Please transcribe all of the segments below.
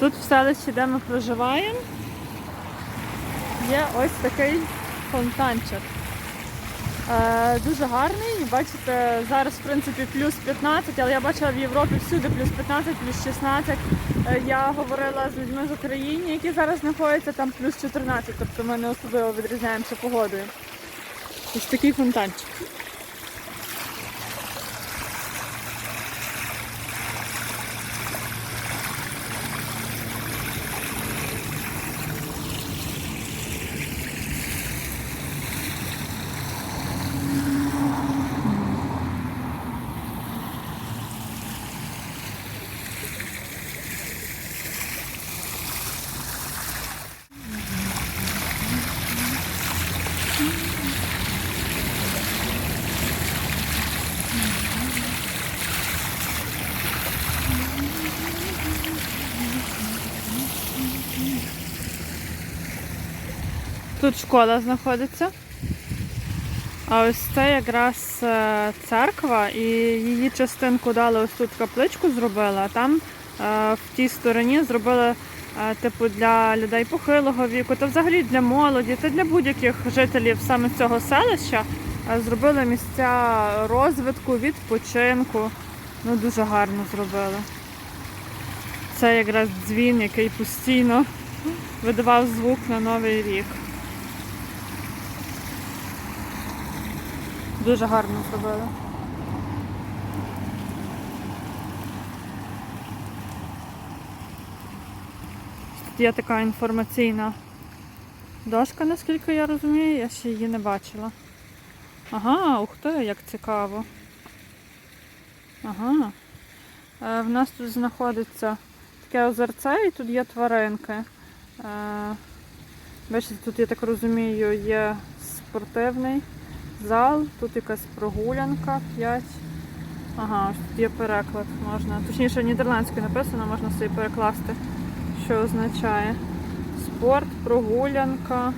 Тут в селищі, де ми проживаємо, є ось такий фонтанчик. Е, дуже гарний. Бачите, зараз в принципі плюс 15, але я бачила в Європі всюди плюс 15, плюс 16. Е, я говорила з людьми з України, які зараз знаходяться там плюс 14, тобто ми не особливо відрізняємося погодою. Ось такий фонтанчик. Тут школа знаходиться. А ось це якраз е, церква, і її частинку дали ось тут капличку зробили, а там е, в тій стороні зробили е, типу для людей похилого віку, та взагалі для молоді, та для будь-яких жителів саме цього селища зробили місця розвитку, відпочинку. Ну дуже гарно зробили. Це якраз дзвін, який постійно видавав звук на новий рік. Дуже гарно зробили. Тут є така інформаційна дошка, наскільки я розумію, я ще її не бачила. Ага, ух ти, як цікаво. Ага. Е, в нас тут знаходиться таке озерце і тут є тваринки. Е, бачите, тут, я так розумію, є спортивний зал, тут якась прогулянка 5. Ага, тут є переклад можна. Точніше, нідерландською написано, можна собі перекласти, що означає. Спорт, прогулянка.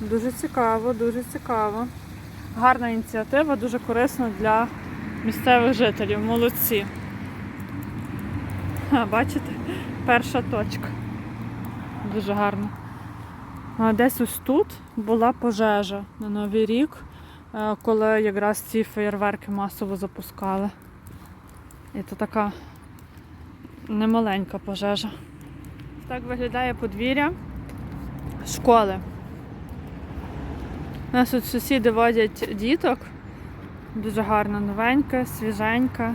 Дуже цікаво, дуже цікаво. Гарна ініціатива, дуже корисна для місцевих жителів. Молодці. Ха, бачите? Перша точка. Дуже гарно. Десь ось тут була пожежа на Новий рік, е, коли якраз ці феєрверки масово запускали. І то така немаленька пожежа. Так виглядає подвір'я школи. У нас тут сусіди водять діток. Дуже гарно, новенька, свіженька.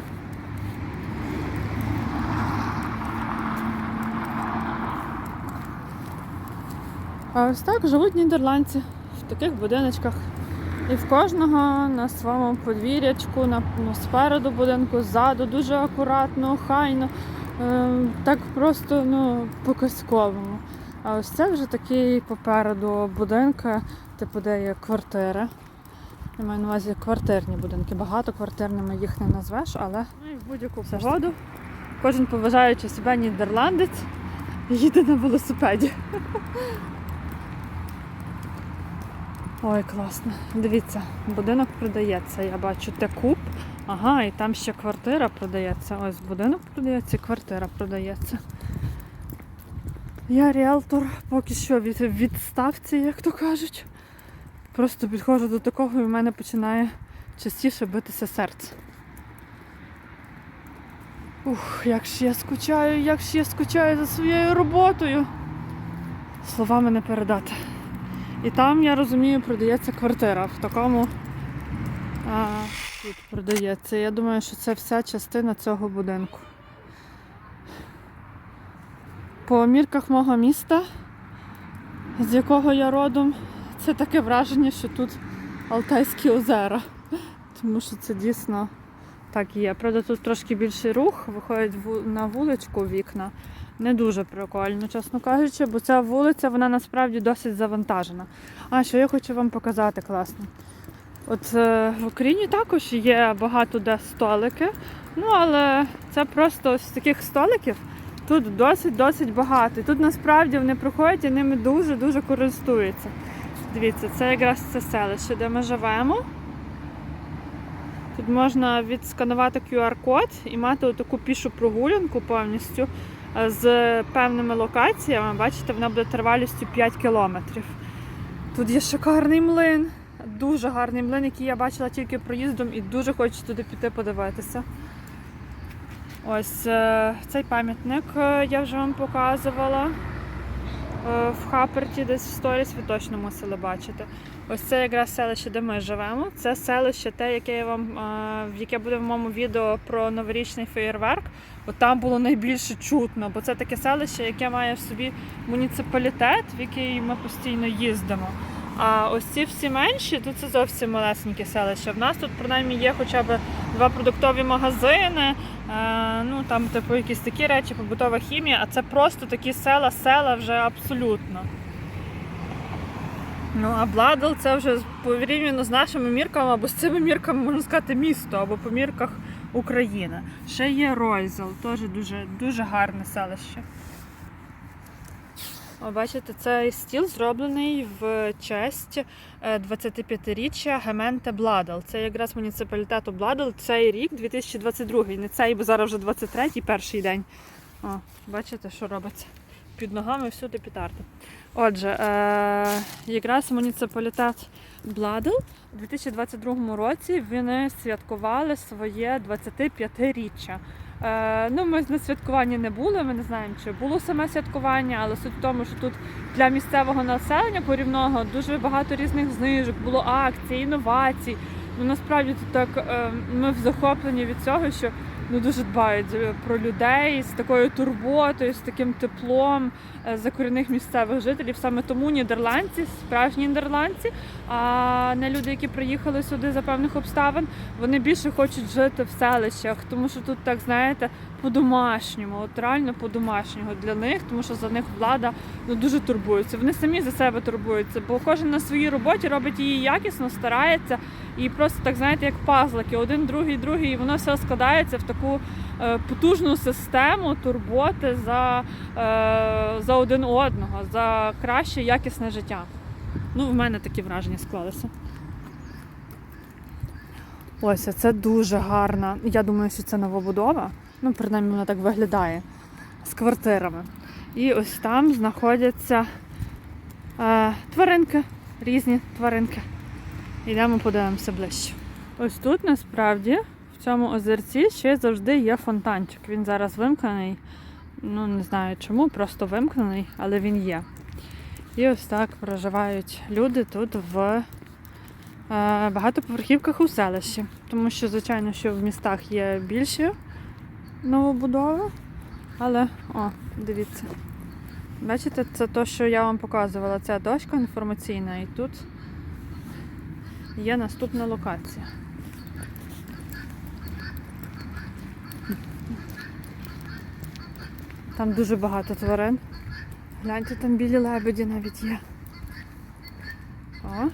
А ось так живуть нідерландці в таких будиночках. І в кожного на своєму подвір'ячку, на, ну, спереду будинку, ззаду, дуже акуратно, хайно, е, так просто ну, по-казковому. А ось це вже такі попереду будинки, типу, де є квартири. Я маю на увазі квартирні будинки. Багатоквартирними їх не назвеш, але ну, і в будь-яку погоду. Кожен поважаючи себе нідерландець, їде на велосипеді. Ой, класно. Дивіться, будинок продається. Я бачу те куб. Ага, і там ще квартира продається. Ось будинок продається, і квартира продається. Я ріелтор поки що від відставці, як то кажуть. Просто підходжу до такого і в мене починає частіше битися серце. Ух, як ж я скучаю, як ж я скучаю за своєю роботою. Словами не передати. І там, я розумію, продається квартира в такому а, тут продається. Я думаю, що це вся частина цього будинку. По мірках мого міста, з якого я родом, це таке враження, що тут Алтайські озера. Тому що це дійсно так є. Правда, тут трошки більший рух, виходить на вуличку вікна. Не дуже прикольно, чесно кажучи, бо ця вулиця вона насправді досить завантажена. А що я хочу вам показати класно. От е, в Україні також є багато де столики, ну але це просто ось таких столиків тут досить-досить багато. І тут насправді вони приходять і ними дуже-дуже користуються. Дивіться, це якраз це селище, де ми живемо. Тут можна відсканувати QR-код і мати таку пішу прогулянку повністю е, з певними локаціями. Бачите, вона буде тривалістю 5 кілометрів. Тут є шикарний млин, дуже гарний млин, який я бачила тільки проїздом і дуже хочу туди піти подивитися. Ось е, цей пам'ятник е, я вже вам показувала. Е, В Хаперті десь в сторіс ви точно мусили бачити. Ось це якраз селище, де ми живемо. Це селище, те, яке я вам, е, яке буде в моєму відео про новорічний феєрверк. Бо там було найбільше чутно, бо це таке селище, яке має в собі муніципалітет, в який ми постійно їздимо. А ось ці всі менші, тут це зовсім малесеньке селище. В нас тут принаймні є хоча б два продуктові магазини, е, ну там типу якісь такі речі, побутова хімія, а це просто такі села, села вже абсолютно. Ну, а Бладл це вже порівняно з нашими мірками, або з цими мірками, можна сказати, місто, або по мірках України. Ще є Ройзел, теж дуже, дуже гарне селище. Бачите, цей стіл зроблений в честь е, 25-річчя Гементе Бладл. Це якраз муніципалітету Бладл. Цей рік, 2022, не цей, бо зараз вже 23-й перший день. О, бачите, що робиться? Під ногами всюди петарди. Отже, е, якраз муніципалітет Бладл у 2022 році вони святкували своє 25-річчя. Е, ну, ми на святкуванні не були, ми не знаємо, чи було саме святкування, але суть в тому, що тут для місцевого населення порівного дуже багато різних знижок, було акцій, інновацій. Ну насправді тут так е, ми в захопленні від цього, що ну дуже дбають е, про людей з такою турботою, з таким теплом е, за корінних місцевих жителів. Саме тому нідерландці, справжні нідерландці, а не люди, які приїхали сюди за певних обставин, вони більше хочуть жити в селищах, тому що тут так знаєте. По-домашньому, от реально по-домашньому для них, тому що за них влада ну дуже турбується. Вони самі за себе турбуються, бо кожен на своїй роботі робить її якісно, старається і просто так знаєте, як пазлики, один, другий, другий, і воно все складається в таку е, потужну систему турботи за, е, за один одного, за краще якісне життя. Ну, в мене такі враження склалися. Ось, це дуже гарна. Я думаю, що це новобудова. Ну, принаймні, вона так виглядає з квартирами. І ось там знаходяться е, тваринки, різні тваринки. Йдемо подивимося ближче. Ось тут насправді в цьому озерці ще завжди є фонтанчик. Він зараз вимкнений. Ну, не знаю чому, просто вимкнений, але він є. І ось так проживають люди тут в е, багатоповерхівках у селищі. Тому що, звичайно, що в містах є більші новобудови. Але, о, дивіться. Бачите, це те, що я вам показувала. Ця дошка інформаційна, і тут є наступна локація. Там дуже багато тварин. Гляньте, там білі лебеді навіть є. О,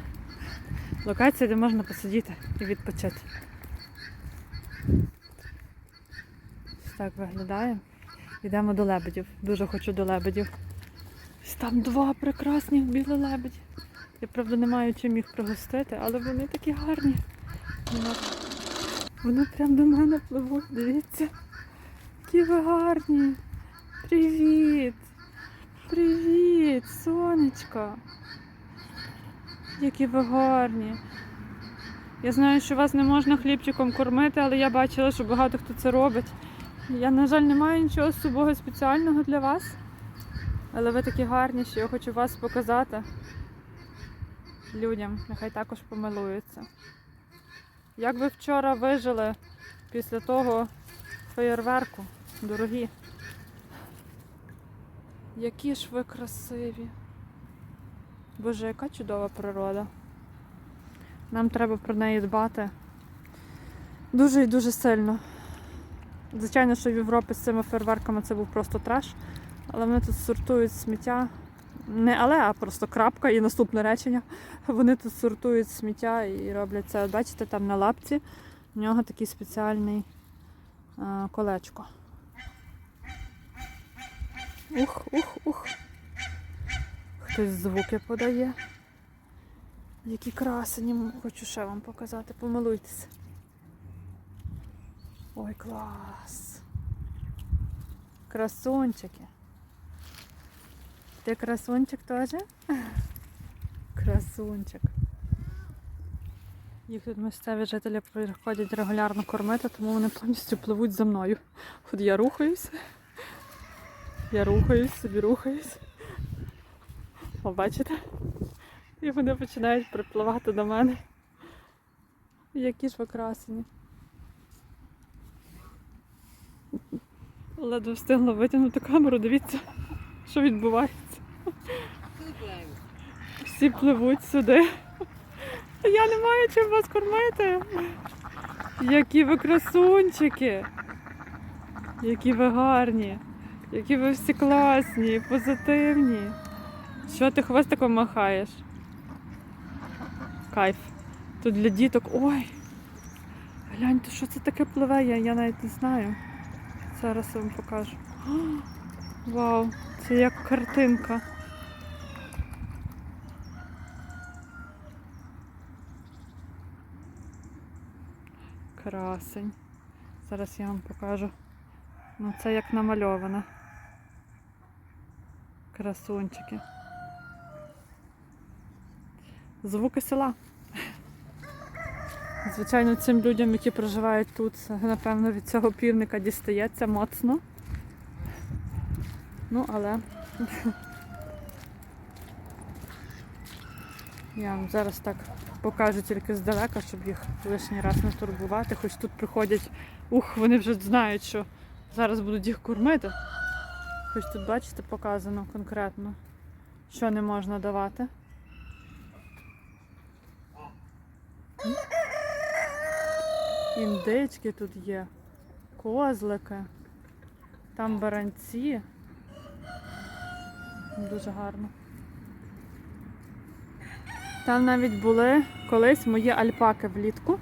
локація, де можна посидіти і відпочити. Так виглядає. Йдемо до лебедів. Дуже хочу до лебедів. Там два прекрасних білі лебеді. Я правда не маю чим їх пригостити, але вони такі гарні. Вони, вони прям до мене пливуть, дивіться. Які ви гарні. Привіт! Привіт, сонечко. Які ви гарні. Я знаю, що вас не можна хлібчиком кормити, але я бачила, що багато хто це робить. Я, на жаль, не маю нічого з собою спеціального для вас. Але ви такі гарні, що я хочу вас показати людям. Нехай також помилуються. Як ви вчора вижили після того феєрверку, дорогі? Які ж ви красиві. Боже, яка чудова природа. Нам треба про неї дбати дуже і дуже сильно. Звичайно, що в Європі з цими фейерверками це був просто треш, але вони тут сортують сміття. Не але, а просто крапка і наступне речення. Вони тут сортують сміття і роблять це. Бачите, там на лапці в нього такий спеціальний а, колечко. Ух, ух, ух. Хтось звуки подає. Які красені, хочу ще вам показати, помилуйтеся. Ой, клас. Красунчики. Ти красунчик теж? Красунчик. Їх тут місцеві жителі приходять регулярно кормити, тому вони повністю пливуть за мною. От я рухаюсь. Я рухаюсь, собі рухаюсь. О, бачите? І вони починають припливати до мене. Які ж ви красені. Ледве встигла витягнути камеру, дивіться, що відбувається. Всі пливуть сюди. Я не маю чим вас кормити. Які ви красунчики. Які ви гарні. Які ви всі класні, позитивні. Що ти хвостиком махаєш? Кайф. Тут для діток. Ой. Гляньте, що це таке пливе, я, я навіть не знаю. Зараз я вам покажу. Вау, це як картинка. Красень. Зараз я вам покажу. Ну це як намальовано. Красунчики. Звуки села. Звичайно, цим людям, які проживають тут, напевно, від цього півника дістається моцно. Ну, але я вам зараз так покажу тільки здалека, щоб їх лишній раз не турбувати. Хоч тут приходять, ух, вони вже знають, що зараз будуть їх кормити. Хоч тут, бачите, показано конкретно, що не можна давати. Індички тут є, козлики, там баранці. Дуже гарно. Там навіть були колись мої альпаки влітку.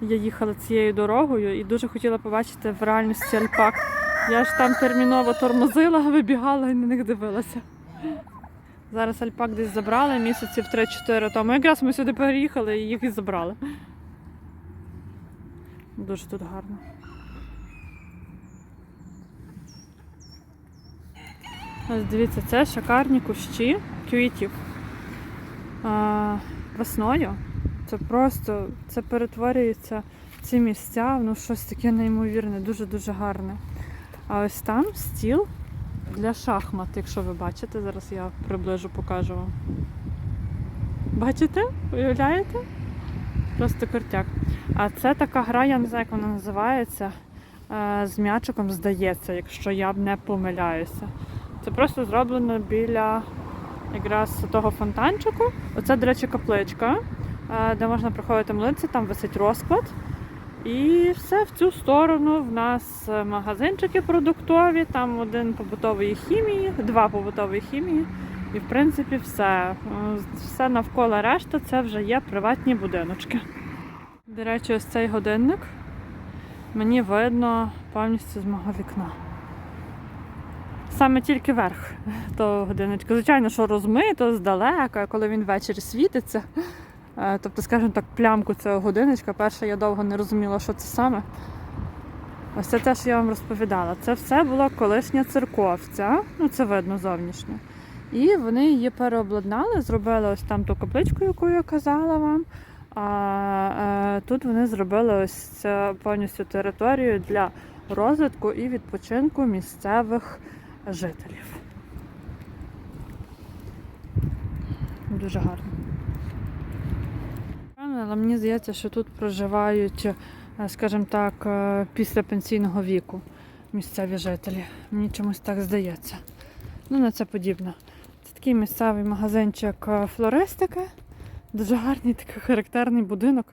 Я їхала цією дорогою і дуже хотіла побачити в реальності альпак. Я ж там терміново тормозила, вибігала і на них дивилася. Зараз альпак десь забрали місяців 3-4 тому. Якраз ми сюди переїхали і їх і забрали. Дуже тут гарно. Ось дивіться, це шикарні кущі квітів. А, весною. Це просто це перетворюється ці місця, ну щось таке неймовірне, дуже-дуже гарне. А ось там стіл для шахмат, якщо ви бачите, зараз я приближу покажу вам. Бачите? Уявляєте? Просто картяк. А це така гра, я не знаю, як вона називається. е, З м'ячиком здається, якщо я б не помиляюся. Це просто зроблено біля якраз того фонтанчику. Оце, до речі, капличка, е, де можна проходити млинці, там висить розклад. І все в цю сторону в нас магазинчики продуктові, там один побутової хімії, два побутової хімії. І в принципі все. Е, Все навколо решта це вже є приватні будиночки. До речі, ось цей годинник мені видно повністю з мого вікна. Саме тільки верх того годинничка. Звичайно, що розмито здалека, коли він ввечері світиться. Е, Тобто, скажімо так, плямку цього годиночка. Перше я довго не розуміла, що це саме. Ось це те, що я вам розповідала. Це все була колишня церковця, ну це видно зовнішньо. І вони її переобладнали, зробили ось там ту капличку, яку я казала вам. А е, тут вони зробили ось це повністю територію для розвитку і відпочинку місцевих жителів. Дуже гарно. Але мені здається, що тут проживають, е, скажімо так, е, після пенсійного віку місцеві жителі. Мені чомусь так здається. Ну, на це подібно. Такий місцевий магазинчик е, флористики. Дуже гарний такий характерний будинок.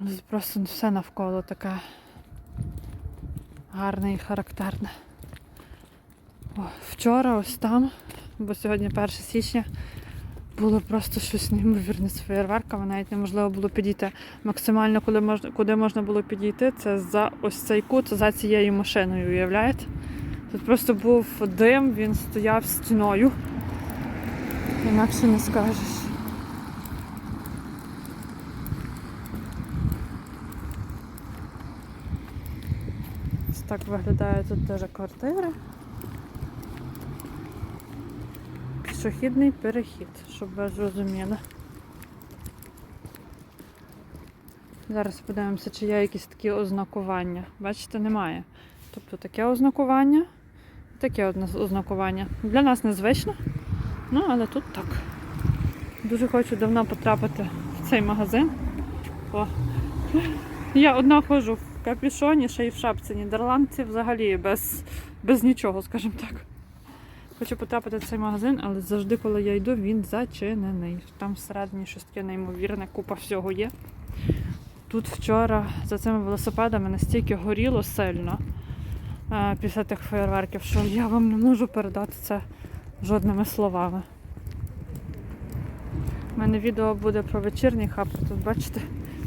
Ну, Просто все навколо таке гарне і характерне. О, вчора ось там, бо сьогодні 1 січня, було просто щось неймовірне з феєрверками, навіть неможливо було підійти. Максимально, коли можна, куди можна було підійти, це за ось цей кут, за цією машиною, уявляєте? Тут просто був дим, він стояв стіною. Інакше не скажеш. Ось так виглядає тут теж квартири. Пішохідний перехід, щоб ви зрозуміли. Зараз подивимося, чи є якісь такі ознакування. Бачите, немає. Тобто таке ознакування, таке ознакування. Для нас незвично, ну але тут так. Дуже хочу давно потрапити в цей магазин. О. Я одна ходжу в капюшоні, ще й в шапці. Нідерландці взагалі без, без нічого, скажімо так. Хочу потрапити в цей магазин, але завжди, коли я йду, він зачинений. Там всередині щось таке неймовірне, купа всього є. Тут вчора за цими велосипедами настільки горіло сильно е, після тих фейерверків, що я вам не можу передати це жодними словами. У мене відео буде про вечірній хаб, тут бачите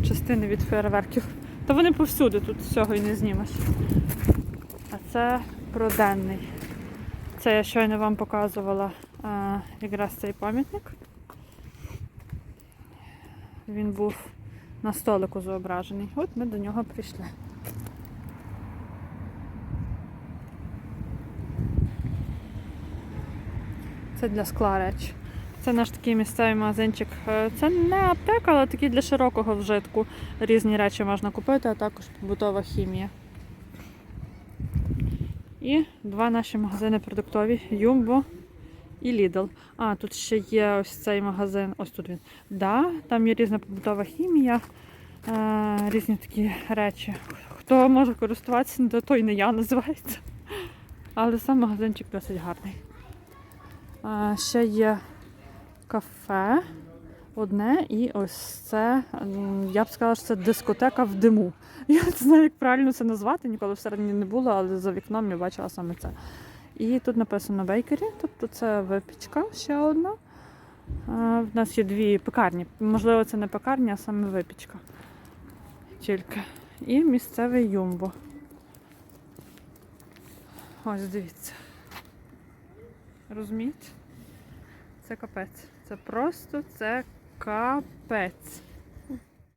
частини від фейерверків. Та вони повсюди, тут всього і не знімеш. А це про денний. Це я щойно вам показувала е, якраз цей пам'ятник. Він був на столику зображений. От ми до нього прийшли. Це для скла реч. Це наш такий місцевий магазинчик. Е, Це не аптека, але такий для широкого вжитку. Різні речі можна купити, а також побутова хімія. І два наші магазини продуктові Jumbo і Lidl. А, тут ще є ось цей магазин. Ось тут він. Да, там є різна побутова хімія, е, різні такі речі. Хто може користуватися, то той не я називається. Але сам магазинчик досить гарний. Ще є кафе одне, і ось це, я б сказала, що це дискотека в диму. Я не знаю, як правильно це назвати, ніколи всередині не було, але за вікном я бачила саме це. І тут написано бейкері, тобто це випічка ще одна. В нас є дві пекарні. Можливо, це не пекарня, а саме випічка. Тільки. І місцевий юмбо. Ось дивіться. Розумієте? Це капець. Це просто це капець.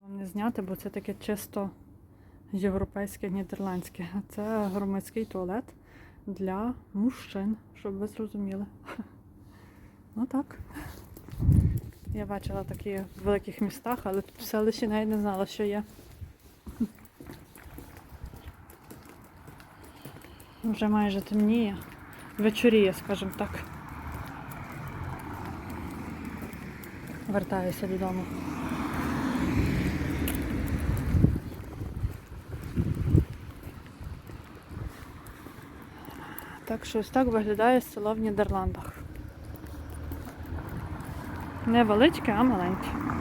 Вам не зняти, бо це таке чисто європейське, нідерландське. А Це громадський туалет для мужчин, щоб ви зрозуміли. Ну так. Я бачила такі в великих містах, але тут в селищі навіть не знала, що є. Вже майже темніє. Вечоріє, скажімо так. Вертаюся додому. Так що ось так виглядає село в Нідерландах. Не величке, а маленьке.